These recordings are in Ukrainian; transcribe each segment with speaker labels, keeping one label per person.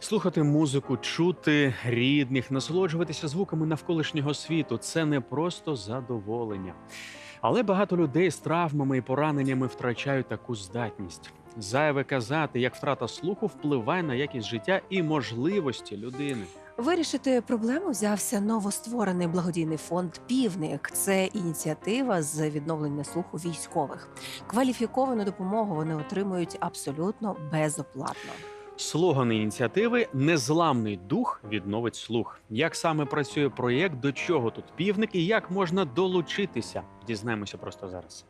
Speaker 1: Слухати музику, чути рідних, насолоджуватися звуками навколишнього світу це не просто задоволення. Але багато людей з травмами і пораненнями втрачають таку здатність. Зайве казати, як втрата слуху впливає на якість життя і можливості людини.
Speaker 2: Вирішити проблему взявся новостворений благодійний фонд Півник. Це ініціатива з відновлення слуху військових. Кваліфіковану допомогу вони отримують абсолютно безоплатно.
Speaker 1: Слоган ініціативи Незламний дух відновить слух. Як саме працює проєкт, до чого тут півник і як можна долучитися? Дізнаємося просто зараз.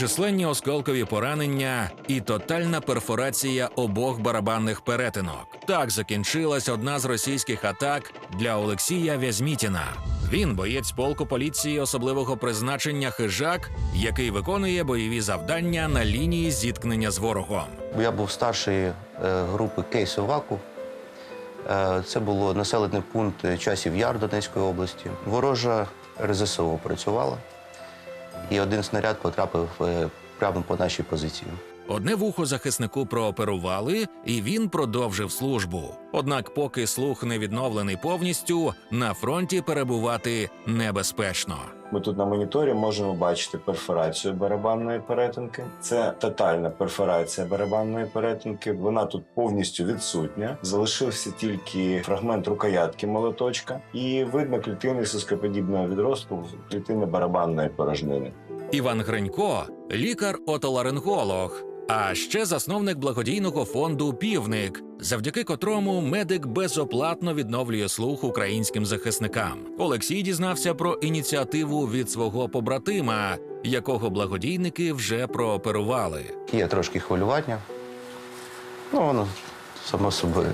Speaker 3: численні осколкові поранення і тотальна перфорація обох барабанних перетинок. Так закінчилась одна з російських атак для Олексія Вязмітіна. Він боєць полку поліції особливого призначення хижак, який виконує бойові завдання на лінії зіткнення з ворогом.
Speaker 4: Я був старший е, групи кейсу ВАКу. Е, Це було населений пункт часів Яр Донецької області. Ворожа РЗСО працювала, і один снаряд потрапив е, прямо по нашій позиції.
Speaker 3: Одне вухо захиснику прооперували, і він продовжив службу. Однак, поки слух не відновлений повністю, на фронті перебувати небезпечно.
Speaker 5: Ми тут на моніторі можемо бачити перфорацію барабанної перетинки. Це тотальна перфорація барабанної перетинки. Вона тут повністю відсутня. Залишився тільки фрагмент рукоятки молоточка, і видно клітини соскоподібного відростку клітини барабанної порожнини.
Speaker 3: Іван Гринько лікар-отоларинголог, а ще засновник благодійного фонду Півник, завдяки котрому медик безоплатно відновлює слух українським захисникам. Олексій дізнався про ініціативу від свого побратима, якого благодійники вже прооперували.
Speaker 4: Є трошки хвилювання. Ну, воно само собою.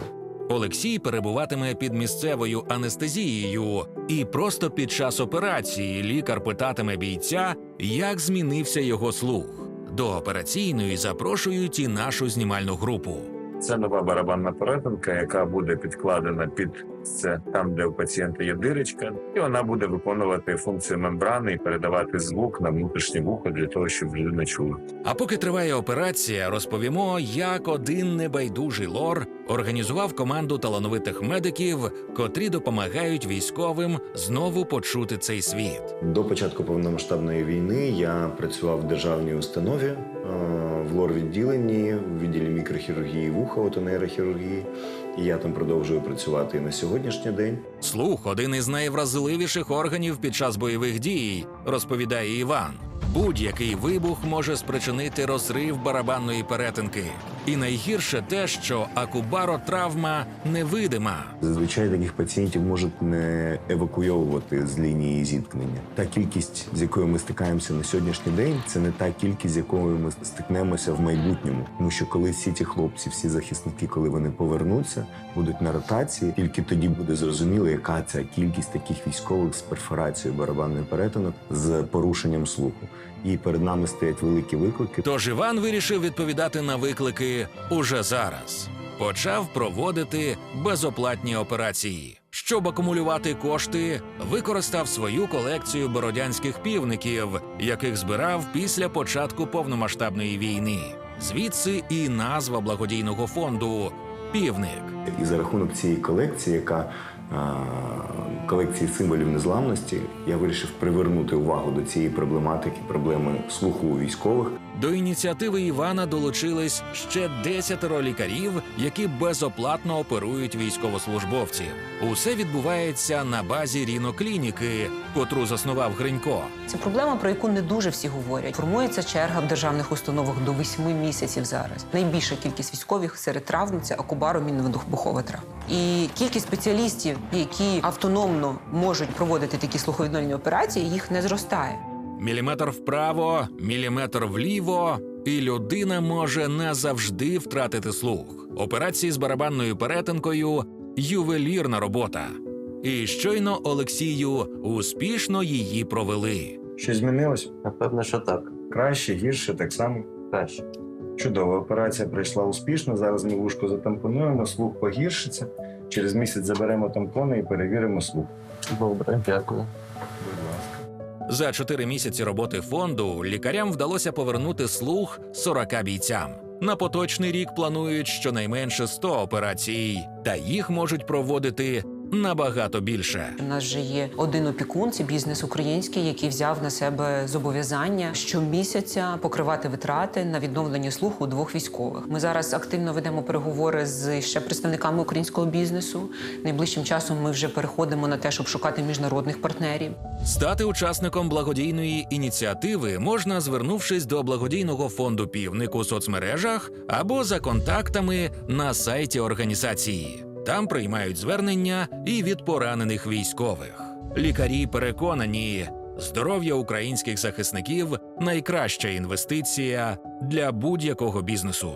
Speaker 3: Олексій перебуватиме під місцевою анестезією, і просто під час операції лікар питатиме бійця, як змінився його слух. До операційної запрошують і нашу знімальну групу.
Speaker 5: Це нова барабанна перетинка, яка буде підкладена під це там, де у пацієнта є дирочка, і вона буде виконувати функцію мембрани і передавати звук на внутрішнє вухо для того, щоб людина чула.
Speaker 3: А поки триває операція, розповімо, як один небайдужий лор організував команду талановитих медиків, котрі допомагають військовим знову почути цей світ.
Speaker 5: До початку повномасштабної війни я працював в державній установі е, в лор-відділенні, в відділі мікрохірургії вуха, отонейрохірургії. І я там продовжую працювати і на сьогоднішній день.
Speaker 3: Слух один із найвразливіших органів під час бойових дій, розповідає Іван. Будь-який вибух може спричинити розрив барабанної перетинки. І найгірше те, що акубаротравма невидима.
Speaker 5: Зазвичай таких пацієнтів можуть не евакуйовувати з лінії зіткнення. Та кількість, з якою ми стикаємося на сьогоднішній день, це не та кількість, з якою ми стикнемося в майбутньому. Тому що коли всі ці хлопці, всі захисники, коли вони повернуться, будуть на ротації, тільки тоді буде зрозуміло, яка ця кількість таких військових з перфорацією барабанної перетинок з порушенням слуху. І перед нами стоять великі виклики.
Speaker 3: Тож Іван вирішив відповідати на виклики уже зараз. Почав проводити безоплатні операції. Щоб акумулювати кошти, використав свою колекцію бородянських півників, яких збирав після початку повномасштабної війни. Звідси і назва благодійного фонду Півник.
Speaker 5: І за рахунок цієї колекції, яка колекції символів незламності, я вирішив привернути увагу до цієї проблематики, проблеми слуху військових.
Speaker 3: До ініціативи Івана долучились ще десятеро лікарів, які безоплатно оперують військовослужбовців. Усе відбувається на базі ріноклініки, котру заснував Гринько.
Speaker 6: Це проблема, про яку не дуже всі говорять. Формується черга в державних установах до восьми місяців зараз. Найбільша кількість військових серед травм це акубаромінно-вибухова травма. І кількість спеціалістів, які автономно можуть проводити такі слуховідновлені операції, їх не зростає.
Speaker 3: Міліметр вправо, міліметр вліво, і людина може назавжди втратити слух. Операції з барабанною перетинкою ювелірна робота. І щойно Олексію успішно її провели.
Speaker 5: Щось змінилось?
Speaker 4: Напевно, що так.
Speaker 5: Краще, гірше, так само.
Speaker 4: Краще.
Speaker 5: Чудово, операція пройшла успішно. Зараз ми вушко затампонуємо, слух погіршиться. Через місяць заберемо тампони і перевіримо слух.
Speaker 4: Добре, дякую.
Speaker 3: За чотири місяці роботи фонду лікарям вдалося повернути слух 40 бійцям. На поточний рік планують щонайменше 100 операцій, та їх можуть проводити набагато більше.
Speaker 6: У нас вже є один опікун, це бізнес український, який взяв на себе зобов'язання щомісяця покривати витрати на відновлення слуху двох військових. Ми зараз активно ведемо переговори з ще представниками українського бізнесу. Найближчим часом ми вже переходимо на те, щоб шукати міжнародних партнерів.
Speaker 3: Стати учасником благодійної ініціативи можна, звернувшись до благодійного фонду півник у соцмережах або за контактами на сайті організації. Там приймають звернення і від поранених військових. Лікарі переконані, здоров'я українських захисників найкраща інвестиція для будь-якого бізнесу.